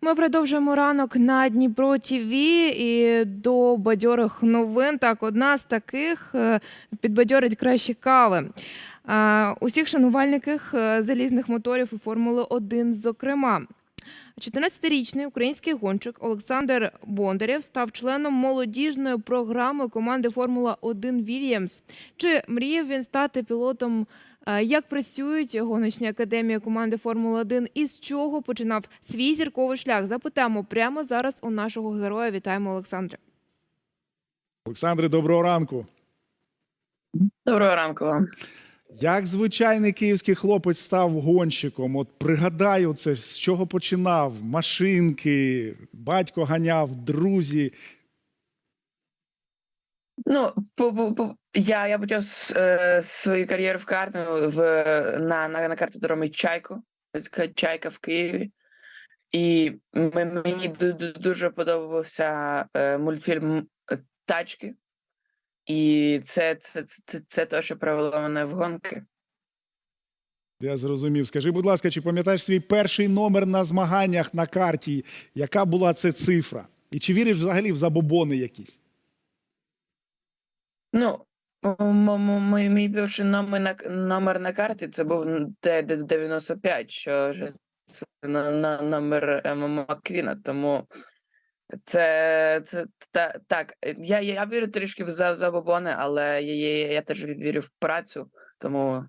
Ми продовжуємо ранок на Дніпро ТВ і до бадьорих новин. Так, одна з таких е, підбадьорить кращі кави. Е, Усіх шанувальників е, залізних моторів і Формули 1 зокрема. 14-річний український гонщик Олександр Бондарєв став членом молодіжної програми команди Формула 1 Вільямс. Чи мріяв він стати пілотом? Е, Як працюють гоночні академії команди Формула 1 і з чого починав свій зірковий шлях? Запитаємо прямо зараз у нашого героя. Вітаємо Олександра. Олександре, доброго ранку. Доброго ранку вам. Як звичайний київський хлопець став гонщиком? От пригадаю це, з чого починав? Машинки, батько ганяв, друзі. Ну, по, по, по, я, я почав с- е, свою кар'єру в картингу в, на, на, на картодромі Чайко, така Чайка в Києві. І мені ду- ду- дуже подобався е, мультфільм е, Тачки. І це, це, це, це те, що привело мене в гонки. Я зрозумів. Скажи, будь ласка, чи пам'ятаєш свій перший номер на змаганнях на карті? Яка була це цифра? І чи віриш взагалі в забобони якісь? Ну, мій, мій перший номер на, номер на карті це був Т-95, що це на, на номер е, Маквіна, тому це, це та, так. Я, я вірю трішки в за- забобони, але я, я, я теж вірю в працю, тому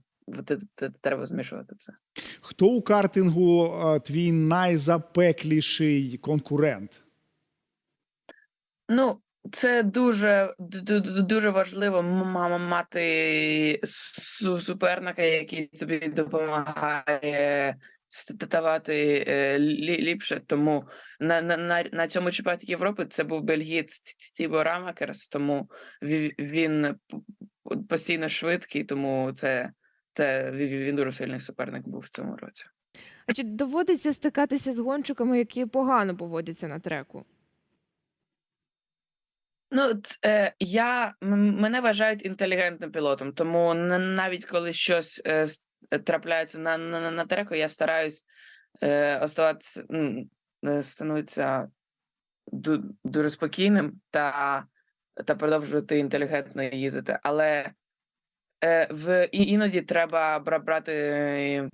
треба змішувати це. Хто у картингу твій найзапекліший конкурент? Ну, це дуже ду- ду- ду- дуже важливо мати суперника, який тобі допомагає ставати е, ліпше. Тому на, на, на, цьому чемпіонаті Європи це був бельгієць Тібо Рамакерс, тому ві- він постійно швидкий, тому це, ві- він дуже сильний суперник був в цьому році. А чи доводиться стикатися з гонщиками, які погано поводяться на треку? Ну, ц- е, я мене вважають інтелігентним пілотом, тому на- навіть коли щось е, е, трапляється на, на, на- треку, я стараюсь е, оставатися, е, становитися дуже спокійним та, та продовжувати інтелігентно їздити. Але е, в іноді треба брати е,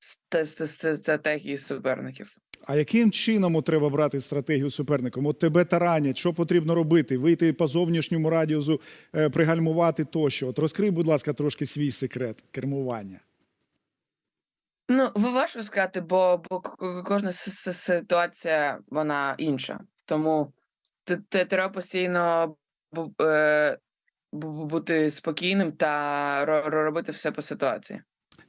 ст- ст- ст- стратегії суперників. А яким чином треба брати стратегію суперником? От тебе таранять, що потрібно робити? Вийти по зовнішньому радіусу, е, пригальмувати тощо. От розкрий, будь ласка, трошки свій секрет кермування. Ну, важко сказати, бо, бо кожна ситуація вона інша. Тому треба постійно е, бу- бути спокійним та ро- ро- робити все по ситуації.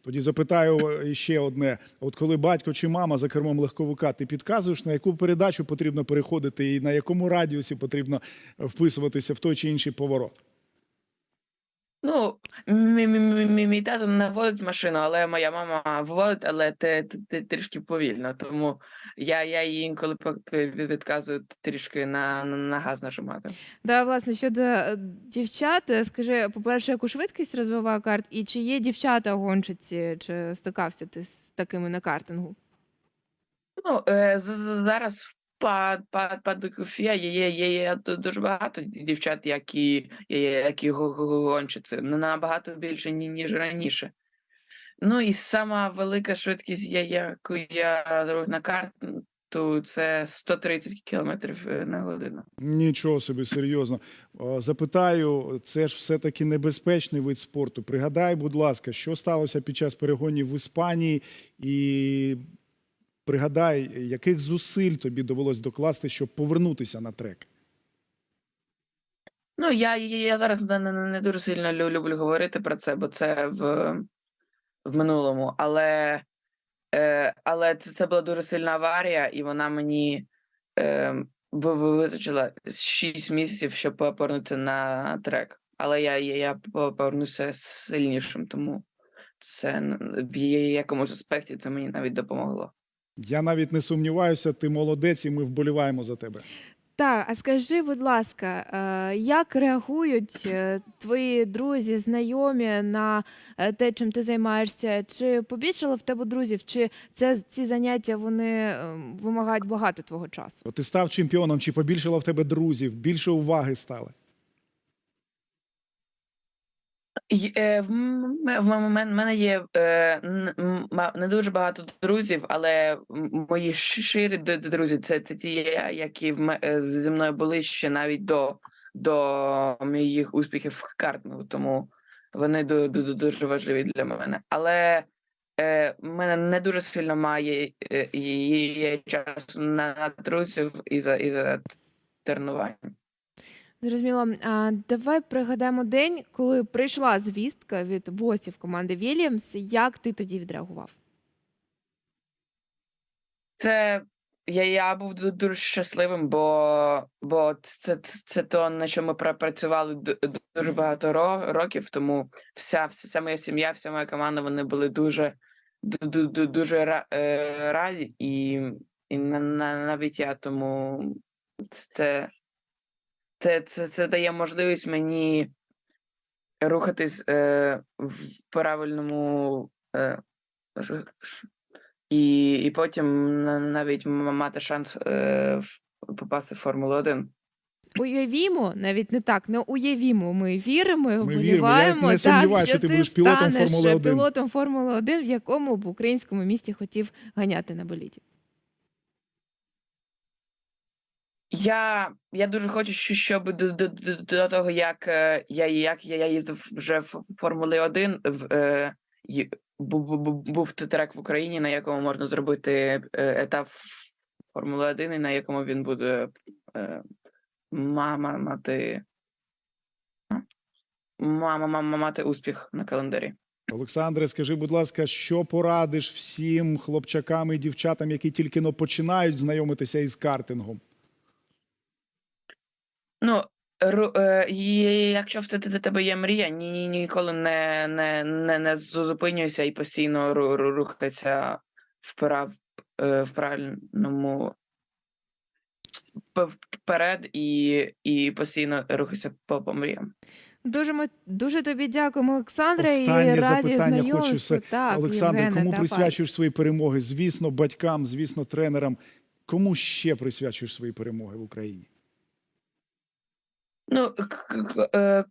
Тоді запитаю е, ще одне: от коли батько чи мама за кермом легковика, ти підказуєш, на яку передачу потрібно переходити, і на якому радіусі потрібно вписуватися в той чи інший поворот? Ну, мій, тато не водить машину, але моя мама водить, але те, те, те трішки повільно. Тому я, я їй інколи підказую трішки на, газ нажимати. Да, власне, щодо е, дівчат, е, скажи, по-перше, яку швидкість розвиває карт, і чи є дівчата гонщиці, чи стикався ти з такими на картингу? Ну, е, зараз Падукуфія є, є, є, є ду- дуже багато дівчат, які, є- є- які го- го- гонщиці, набагато більше, ніж раніше. Ну і сама велика швидкість, яку я дорог на карту, це 130 км на годину. Нічого собі серйозно. Запитаю, це ж все-таки небезпечний вид спорту. Пригадай, будь ласка, що сталося під час перегонів в Іспанії, і пригадай, яких зусиль тобі довелось докласти, щоб повернутися на трек. Ну, я, я, зараз не, не, не дуже сильно люблю говорити про це, бо це в, в минулому. Але, е, але це, це була дуже сильна аварія, і вона мені е, ви- ви- визначила 6 місяців, щоб повернутися на трек. Але я, я, я повернуся сильнішим, тому це в якомусь аспекті це мені навіть допомогло. Я навіть не сумніваюся, ти молодець, і ми вболіваємо за тебе. Так, а скажи, будь ласка, е, як реагують е, твої друзі, знайомі на е, те, чим ти займаєшся? Чи побільшало в тебе друзів, чи це ці заняття вони вимагають багато твого часу? Ти став чемпіоном, чи побільшало в тебе друзів, більше уваги стало? Й- е, В м- в мене є е, не дуже багато друзів, але мої ширі друзі це, ті, які е, зі мною були ще навіть до, до моїх успіхів в картингу, тому вони ду- ду- ду- дуже важливі для мене. Але е, мене не дуже сильно має е, є час на, друзів і за, і за тренувань. Зрозуміло. А давай пригадаємо день, коли прийшла звістка від босів команди Вільямс. Як ти тоді відреагував? Це я, я був ду- дуже щасливим, бо, бо це, це, це то, на що ми працювали ду- дуже багато ро- років. Тому вся, вся моя сім'я, вся моя команда, вони були дуже ду- ду- ду- дуже е, раді, і, і на, на, навіть я тому це, це, це, це дає можливість мені рухатись е, в правильному. Е, і, і потім навіть мати шанс е, попасти в Формулу 1. Уявімо, навіть не так, не уявімо. Ми віримо, і Ми віримо. Я вболіваємо. так, що ти ти будеш пілотом станеш Формули 1. пілотом Формули 1, в якому б українському місті хотів ганяти на боліді. Я, я дуже хочу, що- щоб до, до, до, того, як е, я, як я, я їздив вже в Формулі 1, в, е, й- бу- бу- бу- був трек в Україні, на якому можна зробити е, етап Формули 1, і на якому він буде е, мама мати. Мама, мама мати успіх на календарі. Олександре, скажи, будь ласка, що порадиш всім хлопчакам і дівчатам, які тільки но починають знайомитися із картингом? Ну, ру- е, якщо в те- те- тебе є мрія, ні, ні, ніколи не, не, не, не зупинюйся і постійно ру- ру- рухайся вправ, е, в правильному вперед і, і постійно рухайся по, по мріям. Дуже ми дуже тобі дякуємо, Олександре, Останнє і раді запитання хочу все. Так, Олександр, Євгене, кому давай. присвячуєш свої перемоги? Звісно, батькам, звісно, тренерам. Кому ще присвячуєш свої перемоги в Україні? Ну, к- к- е,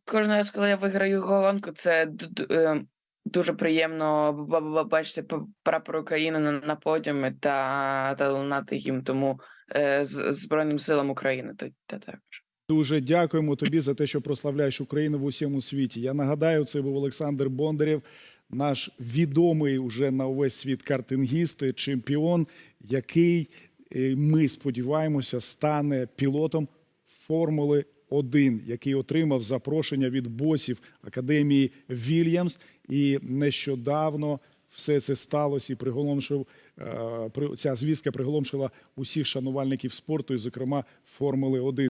коли я виграю гонку, це е, дуже приємно ба- ба- бачити п- прапор України на, на подіумі та, лунати їм. Тому е, Збройним силам України та, та також. Дуже дякуємо тобі за те, що прославляєш Україну в усьому світі. Я нагадаю, це був Олександр Бондарєв, наш відомий уже на увесь світ картингіст, чемпіон, який ми сподіваємося стане пілотом Формули 1, який отримав запрошення від босів Академії Вільямс. І нещодавно все це сталося і приголомшив е, ця звістка приголомшила усіх шанувальників спорту, і, зокрема, Формули 1.